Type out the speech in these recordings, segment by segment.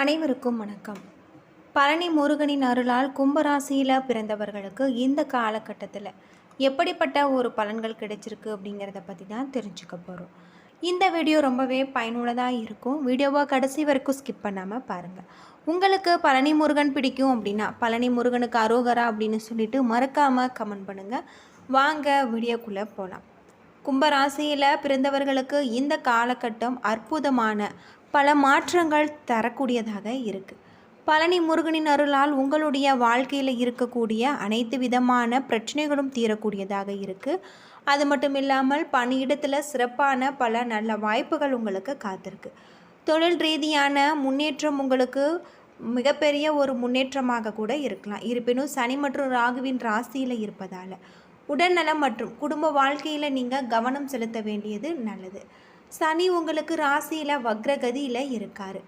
அனைவருக்கும் வணக்கம். பழனி முருகனின் அருளால் கும்பராசியில் பிறந்தவர்களுக்கு இந்த காலகட்டத்தில் எப்படிப்பட்ட ஒரு பலன்கள் கிடைச்சிருக்கு அப்படிங்கிறத பற்றி தான் தெரிஞ்சுக்க போகிறோம் இந்த வீடியோ ரொம்பவே பயனுள்ளதாக இருக்கும். வீடியோவை கடைசி வரைக்கும் ஸ்கிப் பண்ணாமல் பாருங்கள் உங்களுக்கு பழனி முருகன் பிடிக்கும் அப்படின்னா பழனி முருகனுக்கு அரோகரா அப்படின்னு சொல்லிட்டு மறக்காமல் கமெண்ட் பண்ணுங்கள் வாங்க வீடியோக்குள்ளே போகலாம் கும்பராசியில் பிறந்தவர்களுக்கு இந்த காலகட்டம் அற்புதமான பல மாற்றங்கள் தரக்கூடியதாக இருக்குது பழனி முருகனின் அருளால் உங்களுடைய வாழ்க்கையில் இருக்கக்கூடிய அனைத்து விதமான பிரச்சனைகளும் தீரக்கூடியதாக இருக்குது அது மட்டும் இல்லாமல் பணியிடத்தில் சிறப்பான பல நல்ல வாய்ப்புகள் உங்களுக்கு காத்திருக்கு. தொழில் ரீதியான முன்னேற்றம் உங்களுக்கு மிகப்பெரிய ஒரு முன்னேற்றமாக கூட இருக்கலாம். இருப்பினும் சனி மற்றும் ராகுவின் ராசியில் இருப்பதால் உடல்நலம் மற்றும் குடும்ப வாழ்க்கையில் நீங்கள் கவனம் செலுத்த வேண்டியது நல்லது. சனி உங்களுக்கு ராசியில் வக்ரகதியில் இருக்கார்.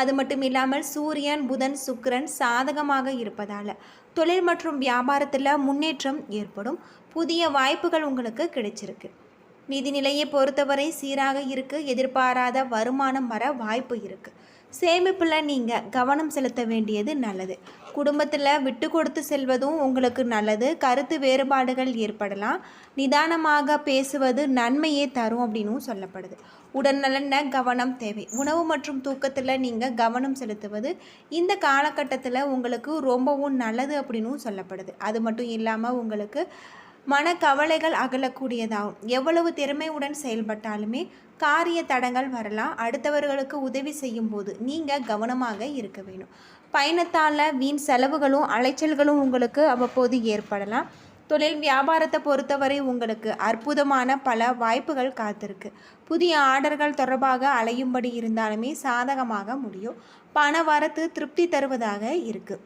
அது மட்டும் இல்லாமல் சூரியன் புதன் சுக்கிரன் சாதகமாக இருப்பதால் தொழில் மற்றும் வியாபாரத்தில் முன்னேற்றம் ஏற்படும். புதிய வாய்ப்புகள் உங்களுக்கு கிடைச்சிருக்கு. நிதிநிலையை பொறுத்தவரை சீராக இருக்கு. எதிர்பாராத வருமானம் வர வாய்ப்பு இருக்குது சேமிப்பில் நீங்கள் கவனம் செலுத்த வேண்டியது நல்லது. குடும்பத்தில் விட்டு கொடுத்து செல்வதும் உங்களுக்கு நல்லது. கருத்து வேறுபாடுகள் ஏற்படலாம். நிதானமாக பேசுவது நன்மையே தரும் அப்படின்னும் சொல்லப்படுது. உடல்நலன கவனம் தேவை. உணவு மற்றும் தூக்கத்தில் நீங்கள் கவனம் செலுத்துவது இந்த காலகட்டத்தில் உங்களுக்கு ரொம்பவும் நல்லது அப்படின்னும் சொல்லப்படுது. அது மட்டும் இல்லாமல் உங்களுக்கு மனக்கவலைகள் அகலக்கூடியதாகும். எவ்வளவு திறமையுடன் செயல்பட்டாலுமே காரிய தடங்கள் வரலாம். அடுத்தவர்களுக்கு உதவி செய்யும் போது நீங்கள் கவனமாக இருக்க வேணும் பயணத்தால் வீண் செலவுகளும் அலைச்சல்களும் உங்களுக்கு அவ்வப்போது ஏற்படலாம். தொழில் வியாபாரத்தை பொறுத்தவரை உங்களுக்கு அற்புதமான பல வாய்ப்புகள் காத்திருக்கு. புதிய ஆர்டர்கள் தொடர்பாக அலையும்படி இருந்தாலுமே சாதகமாக முடியும். பண வரத்து திருப்தி தருவதாக இருக்குது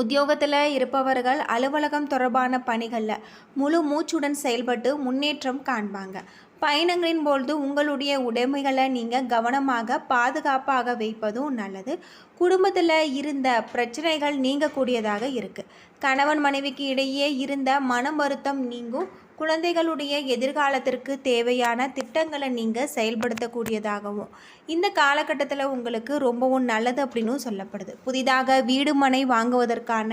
உத்தியோகத்தில் இருப்பவர்கள் அலுவலகம் தொடர்பான பணிகளில் முழு மூச்சுடன் செயல்பட்டு முன்னேற்றம் காண்பாங்க. பயணங்களின் பொழுது உங்களுடைய உடைமைகளை நீங்கள் கவனமாக பாதுகாப்பாக வைப்பதும் நல்லது. குடும்பத்தில் இருந்த பிரச்சனைகள் நீங்கக்கூடியதாக இருக்குது கணவன் மனைவிக்கு இடையே இருந்த மன வருத்தம் நீங்கும். குழந்தைகளுடைய எதிர்காலத்திற்கு தேவையான திட்டங்களை நீங்கள் செயல்படுத்தக்கூடியதாகவும் இந்த காலகட்டத்தில் உங்களுக்கு ரொம்பவும் நல்லது அப்படின்னும் சொல்லப்படுது. புதிதாக வீடு மனை வாங்குவதற்கான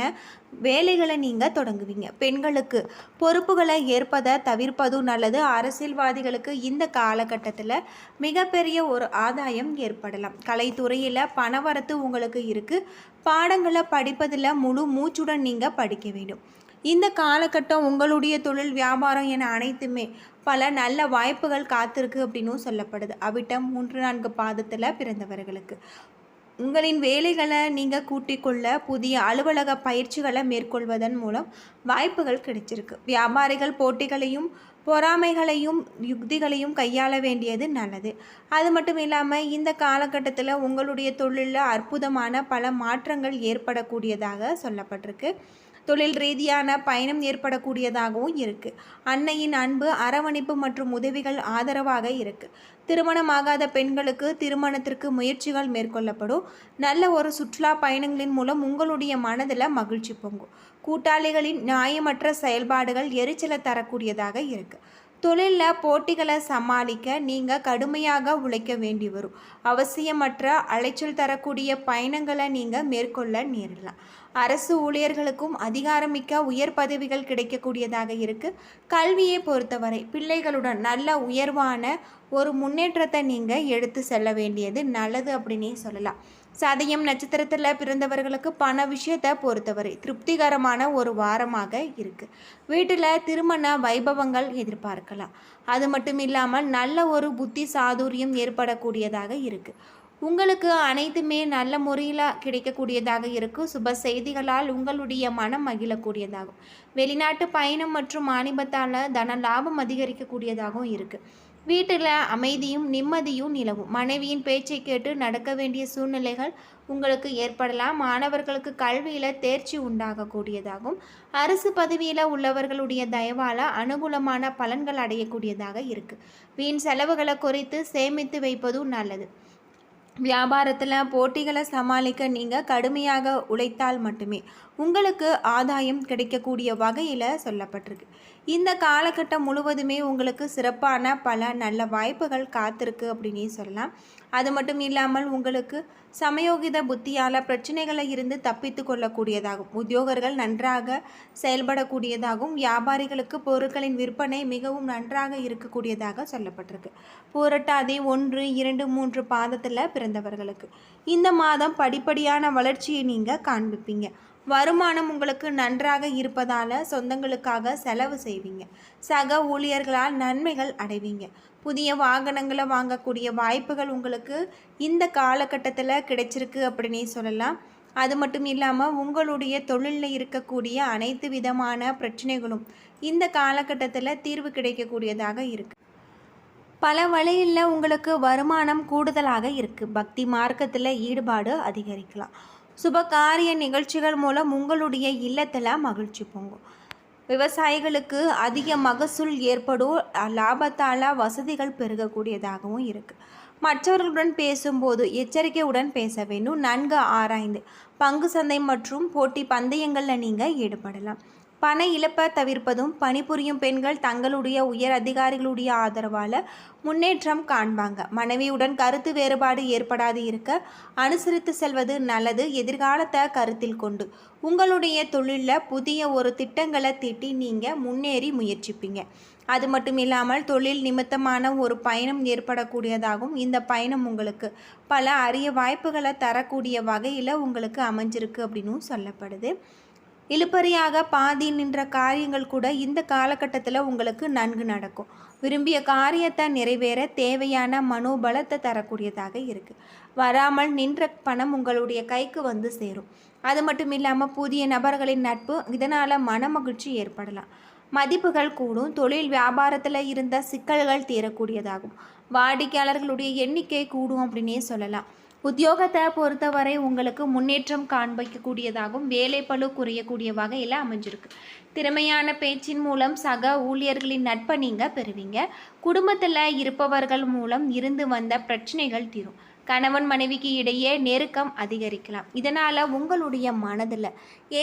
வேலைகளை நீங்கள் தொடங்குவீங்க. பெண்களுக்கு பொறுப்புகளை ஏற்பதை தவிர்ப்பதும் நல்லது. அரசியல்வாதிகளுக்கு இந்த காலகட்டத்தில் மிகப்பெரிய ஒரு ஆதாயம் ஏற்படலாம். கலைத்துறையில் பணவரத்து உங்களுக்கு இருக்குது பாடங்களை படிப்பதில் முழு மூச்சுடன் நீங்கள் படிக்க வேண்டும். இந்த காலகட்டம் உங்களுடைய தொழில் வியாபாரம் என அனைத்துமே பல நல்ல வாய்ப்புகள் காத்திருக்கு அப்படின்னும் சொல்லப்படுது. அவிட்டம் மூன்று நான்கு பாதத்தில் பிறந்தவர்களுக்கு. உங்களின் வேலைகளை நீங்கள் கூட்டிக்கொள்ள புதிய அலுவலக பயிற்சிகளை மேற்கொள்வதன் மூலம் வாய்ப்புகள் கிடைச்சிருக்கு. வியாபாரிகள் போட்டிகளையும் பொறாமைகளையும் யுக்திகளையும் கையாள வேண்டியது நல்லது. அது மட்டும் இல்லாமல் இந்த காலகட்டத்தில் உங்களுடைய தொழிலில் அற்புதமான பல மாற்றங்கள் ஏற்படக்கூடியதாக சொல்லப்பட்டிருக்கு. தொழில் ரீதியான பயணம் ஏற்படக்கூடியதாகவும் இருக்குது அன்னையின் அன்பு அரவணைப்பு மற்றும் உதவிகள் ஆதரவாக இருக்குது திருமணமாகாத பெண்களுக்கு திருமணத்திற்கு முயற்சிகள் மேற்கொள்ளப்படும். நல்ல ஒரு சுற்றுலா பயணங்களின் மூலம் உங்களுடைய மனதில் மகிழ்ச்சி பொங்கும். கூட்டாளிகளின் நியாயமற்ற செயல்பாடுகள் எரிச்சலை தரக்கூடியதாக இருக்குது தொழிலில் போட்டிகளை சமாளிக்க நீங்கள் கடுமையாக உழைக்க வேண்டி வரும். அவசியமற்ற அலைச்சல் தரக்கூடிய பயணங்களை நீங்கள் மேற்கொள்ள நேரலாம் அரசு ஊழியர்களுக்கும் அதிகாரமிக்க உயர் பதவிகள் கிடைக்கக்கூடியதாக இருக்குது கல்வியை பொறுத்தவரை பிள்ளைகளுடன் நல்ல உயர்வான ஒரு முன்னேற்றத்தை நீங்கள் எடுத்து செல்ல வேண்டியது நல்லது அப்படின்னே சொல்லலாம். சதயம் நட்சத்திரத்தில் பிறந்தவர்களுக்கு பண விஷயத்தை பொறுத்தவரை திருப்திகரமான ஒரு வாரமாக இருக்குது வீட்டில் திருமண வைபவங்கள் எதிர்பார்க்கலாம். அது மட்டும் இல்லாமல் நல்ல ஒரு புத்தி சாதுரியம் ஏற்படக்கூடியதாக இருக்குது உங்களுக்கு அனைத்துமே நல்ல முறையில் கிடைக்கக்கூடியதாக இருக்கும் சுப செய்திகளால் உங்களுடைய மனம் மகிழக்கூடியதாகும். வெளிநாட்டு பயணம் மற்றும் மாநிலத்தால் தன லாபம் அதிகரிக்கக்கூடியதாகவும் இருக்குது வீட்டில் அமைதியும் நிம்மதியும் நிலவும். மனைவியின் பேச்சை கேட்டு நடக்க வேண்டிய சூழ்நிலைகள் உங்களுக்கு ஏற்படலாம். மாணவர்களுக்கு கல்வியில் தேர்ச்சி உண்டாகக்கூடியதாகும். அரசு பதவியில் உள்ளவர்களுடைய தயவால் அனுகூலமான பலன்கள் அடையக்கூடியதாக இருக்குது வீண் செலவுகளை குறைத்து சேமித்து வைப்பதும் நல்லது. வியாபாரத்தில் போட்டிகளை சமாளிக்க நீங்கள் கடுமையாக உழைத்தால் மட்டுமே உங்களுக்கு ஆதாயம் கிடைக்கக்கூடிய வகையில் சொல்லப்பட்டிருக்கு. இந்த காலகட்டம் முழுவதுமே உங்களுக்கு சிறப்பான பல நல்ல வாய்ப்புகள் காத்திருக்கு அப்படின்னே சொல்லலாம். அது மட்டும் இல்லாமல் உங்களுக்கு சமயோகித புத்தியால் பிரச்சனைகளை இருந்து தப்பித்து கொள்ளக்கூடியதாகும். உத்தியோகர்கள் நன்றாக செயல்படக்கூடியதாகவும் வியாபாரிகளுக்கு பொருட்களின் விற்பனை மிகவும் நன்றாக இருக்கக்கூடியதாக சொல்லப்பட்டிருக்கு. பூரட்டாதி ஒன்று இரண்டு மூன்று பாதத்தில் பிறந்தவர்களுக்கு. இந்த மாதம் படிப்படியான வளர்ச்சியை நீங்கள் காண்பிப்பீங்க. வருமானம் உங்களுக்கு நன்றாக இருப்பதால் சொந்தங்களுக்காக செலவு செய்வீங்க. சக ஊழியர்களால் நன்மைகள் அடைவீங்க. புதிய வாகனங்களை வாங்கக்கூடிய வாய்ப்புகள் உங்களுக்கு இந்த காலகட்டத்தில் கிடைச்சிருக்கு அப்படின்னே சொல்லலாம். அது மட்டும் இல்லாமல் உங்களுடைய தொழிலில் இருக்கக்கூடிய அனைத்து விதமான பிரச்சனைகளும் இந்த காலகட்டத்தில் தீர்வு கிடைக்கக்கூடியதாக இருக்குது பல வழியில் உங்களுக்கு வருமானம் கூடுதலாக இருக்குது பக்தி மார்க்கத்தில் ஈடுபாடு அதிகரிக்கலாம். சுபகாரிய நிகழ்ச்சிகள் மூலம் உங்களுடைய இல்லத்தில் மகிழ்ச்சி பொங்கும். விவசாயிகளுக்கு அதிக மகசூல் ஏற்படும் லாபத்தால் வசதிகள் பெருகக்கூடியதாகவும் இருக்குது மற்றவர்களுடன் பேசும்போது எச்சரிக்கையுடன் பேச வேண்டும் நன்கு ஆராய்ந்து பங்கு சந்தை மற்றும் போட்டி பந்தயங்களில் நீங்கள் ஈடுபடலாம். பண இழப்பை தவிர்ப்பதும் பணிபுரியும் பெண்கள் தங்களுடைய உயர் அதிகாரிகளுடைய ஆதரவால் முன்னேற்றம் காண்பாங்க. மனைவியுடன் கருத்து வேறுபாடு ஏற்படாது இருக்க அனுசரித்து செல்வது நல்லது எதிர்காலத்தை கருத்தில் கொண்டு. உங்களுடைய தொழிலில் புதிய ஒரு திட்டங்களை தீட்டி நீங்கள் முன்னேறி முயற்சிப்பீங்க. அது மட்டும் இல்லாமல் தொழில் நிமித்தமான ஒரு பயணம் ஏற்படக்கூடியதாகவும் இந்த பயணம் உங்களுக்கு பல அரிய வாய்ப்புகளை தரக்கூடிய வகையில் உங்களுக்கு அமைஞ்சிருக்கு அப்படின்னும் சொல்லப்படுது. இழுப்பறியாக பாதி நின்ற காரியங்கள் கூட இந்த காலகட்டத்தில் உங்களுக்கு நன்கு நடக்கும். விரும்பிய காரியத்தை நிறைவேற தேவையான மனோபலத்தை தரக்கூடியதாக இருக்குது வராமல் நின்ற பணம் உங்களுடைய கைக்கு வந்து சேரும். அது மட்டும் இல்லாமல் புதிய நபர்களின் நட்பு இதனால் மன மகிழ்ச்சி ஏற்படலாம். மதிப்புகள் கூடும். தொழில் வியாபாரத்தில் இருந்த சிக்கல்கள் தீரக்கூடியதாகும். வாடிக்கையாளர்களுடைய எண்ணிக்கை கூடும் அப்படின்னே சொல்லலாம். உத்தியோகத்தை பொறுத்தவரை உங்களுக்கு முன்னேற்றம் காண்பிக்கக்கூடியதாகவும் வேலைப்பளு குறையக்கூடிய வகையில் அமைஞ்சிருக்கு. திறமையான பேச்சின் மூலம் சக ஊழியர்களின் நட்பை நீங்கள் பெறுவீங்க. குடும்பத்தில் இருப்பவர்கள் மூலம் இருந்து வந்த பிரச்சனைகள் தீரும். கணவன் மனைவிக்கு இடையே நெருக்கம் அதிகரிக்கலாம். இதனால் உங்களுடைய மனதில்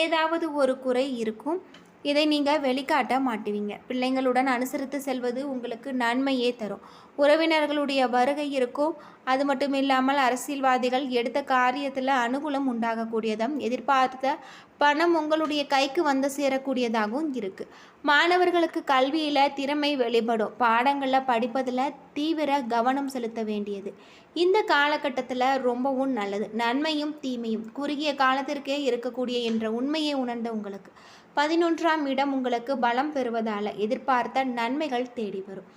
ஏதாவது ஒரு குறை இருக்கும். இதை நீங்கள் வெளிக்காட்ட மாட்டுவீங்க. பிள்ளைங்களுடன் அனுசரித்து செல்வது உங்களுக்கு நன்மையே தரும். உறவினர்களுடைய வருகை இருக்கும். அது மட்டும் இல்லாமல் அரசியல்வாதிகள் எடுத்த காரியத்தில் அனுகூலம் உண்டாகக்கூடியதும் எதிர்பார்த்த பணம் உங்களுடைய கைக்கு வந்து சேரக்கூடியதாகவும் இருக்குது மாணவர்களுக்கு கல்வியில் திறமை வெளிப்படும். பாடங்களில் படிப்பதில் தீவிர கவனம் செலுத்த வேண்டியது. இந்த காலகட்டத்தில் ரொம்பவும் நல்லது. நன்மையும் தீமையும் குறுகிய காலத்திற்கே இருக்கக்கூடிய என்ற உண்மையை உணர்ந்த உங்களுக்கு. பதினொன்றாம் இடம் உங்களுக்கு பலம் பெறுவதால் எதிர்பார்த்த நன்மைகள் தேடி வரும்.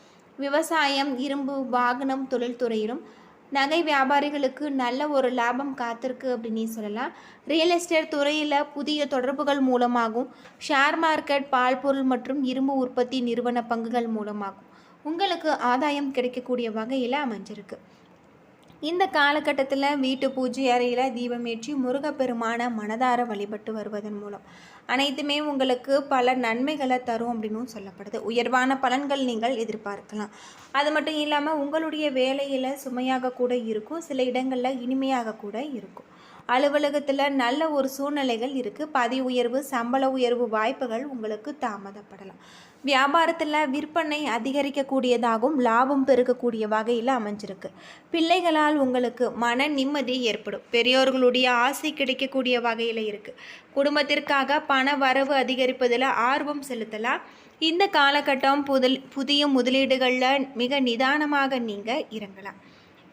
விவசாயம் இரும்பு வாகனம் தொழில்துறையிலும் நகை வியாபாரிகளுக்கு நல்ல ஒரு லாபம் காத்திருக்கு அப்படின்னு சொல்லலாம். ரியல் எஸ்டேட் துறையில் புதிய தொடர்புகள் மூலமாகவும் ஷேர் மார்க்கெட் பால் பொருள் மற்றும் இரும்பு உற்பத்தி நிறுவன பங்குகள் மூலமாகும் உங்களுக்கு ஆதாயம் கிடைக்கக்கூடிய வகையில் அமைஞ்சிருக்கு. இந்த காலகட்டத்தில் வீட்டு பூஜை அறையில் தீபமேற்றி முருகப்பெருமான மனதார வழிபட்டு வருவதன் மூலம் அனைத்துமே உங்களுக்கு பல நன்மைகளை தரும் அப்படின்னும் சொல்லப்படுது. உயர்வான பலன்கள் நீங்கள் எதிர்பார்க்கலாம். அது மட்டும் இல்லாமல் உங்களுடைய வேலையில் சுமையாக கூட இருக்கும். சில இடங்களில் இனிமையாக கூட இருக்கும். அலுவலகத்தில் நல்ல ஒரு சூழ்நிலைகள் இருக்குது பதவி உயர்வு சம்பள உயர்வு வாய்ப்புகள் உங்களுக்கு தாமதப்படலாம். வியாபாரத்தில் விற்பனை அதிகரிக்கக்கூடியதாகவும் லாபம் பெருக்கக்கூடிய வகையில் அமைஞ்சிருக்கு. பிள்ளைகளால் உங்களுக்கு மன நிம்மதி ஏற்படும். பெரியோர்களுடைய ஆசை கிடைக்கக்கூடிய வகையில் இருக்குது குடும்பத்திற்காக பண வரவு அதிகரிப்பதில் ஆர்வம் செலுத்தலாம். இந்த காலகட்டம் புதல் புதிய முதலீடுகளில் மிக நிதானமாக நீங்கள் இறங்கலாம்.